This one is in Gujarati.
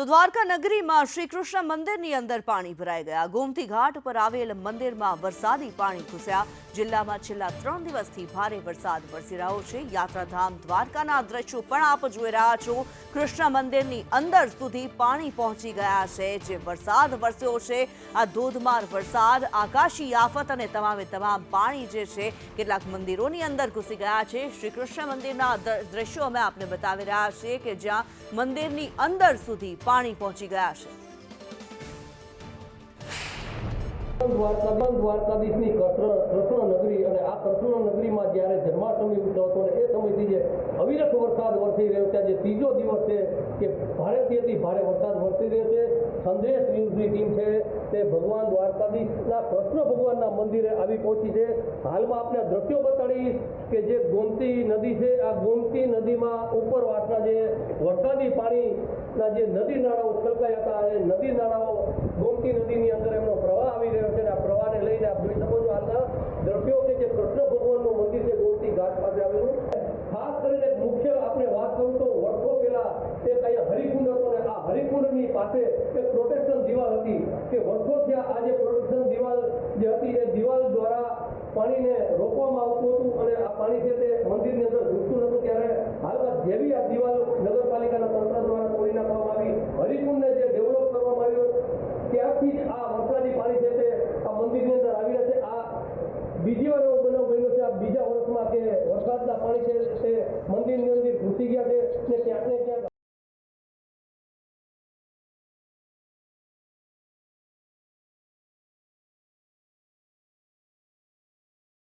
તો દ્વારકા નગરીમાં શ્રી કૃષ્ણ મંદિરની અંદર પાણી ભરાઈ ગયા. ગોમતી ઘાટ પર આવેલ મંદિરમાં વરસાદી પાણી ઘૂસ્યા. જિલ્લામાં છેલ્લા ત્રણ દિવસથી ભારે વરસાદ વરસી રહ્યો છે. યાત્રાધામ દ્વારકાના દ્રશ્યો પણ આપ જોઈ રહ્યા છો. કૃષ્ણ મંદિરની અંદર સુધી પાણી પહોંચી ગયા છે. જે વરસાદ વરસ્યો છે, આ ધોધમાર વરસાદ, આકાશી આફત અને તમામે તમામ પાણી જે છે, કેટલાક મંદિરોની અંદર ઘૂસી ગયા છે. શ્રી કૃષ્ણ મંદિરના દ્રશ્યો અમે આપને બતાવી રહ્યા છીએ કે જ્યાં મંદિરની અંદર સુધી પાણી પહોંચી ગયા છે. દ્વારકા દ્વારકાધીશની કૃષ્ણ નગરી અને આ કૃષ્ણ નગરીમાં જ્યારે જન્માષ્ટમી ઉત્સવ હતો એ સમયથી જે અવિરત વરસાદ વરસી રહ્યો છે જે ત્રીજો દિવસ છે કે ભારેથી ભારે વરસાદ વરસી રહ્યો છે. સંદેશ ન્યૂઝની ટીમ છે તે ભગવાન દ્વારકાધીશના, કૃષ્ણ ભગવાનના મંદિરે આવી પહોંચી છે. હાલમાં આપણે દ્રશ્યો બતાડીશ કે જે ગોમતી નદી છે, આ ગોમતી નદીમાં વરસાદી પાણીના જે નદી નાળાઓ છલકાઈ હતા, એ નદી નાળાઓ ગોમતી નદીની અંદર એમનો પ્રવાહ આવી રહ્યો છે અને આ પ્રવાહને લઈને આપ જોઈ શકો છો હાલના દ્રશ્યો કે જે કૃષ્ણ ભગવાનનું મંદિર છે ગોમતી ઘાટ પાસે આવેલું. ખાસ કરીને મુખ્ય આપણે વાત કરું તો વર્ષો પહેલા તે કયા હરિકુંડ હતો ને આ હરિકુંડની પાસે એક પ્રોટેક્શન દિવાલ હતી કે વર્ષોથી આ જે પ્રોટેક્શન દિવાલ જે હતી એ દિવાલ દ્વારા પાણીને રોકવામાં આવતું હતું અને આ પાણી છે તે મંદિરની અંદર ઘૂસતું નતું ત્યારે હાલમાં જેવી આ દિવાલ નગરપાલિકાના તંત્ર દ્વારા તોડી નાખવામાં આવી હરિકુંડને જે ડેવલપ કરવામાં આવ્યું ત્યારથી જ આ વરસાદી પાણી છે તે આ મંદિરની અંદર આવી રહ્યા છે આ બીજી વાર એવો બનાવ બન્યો છે, આ બીજા વર્ષમાં કે વરસાદના પાણી છે મંદિરની અંદર ઘૂસી ગયા છે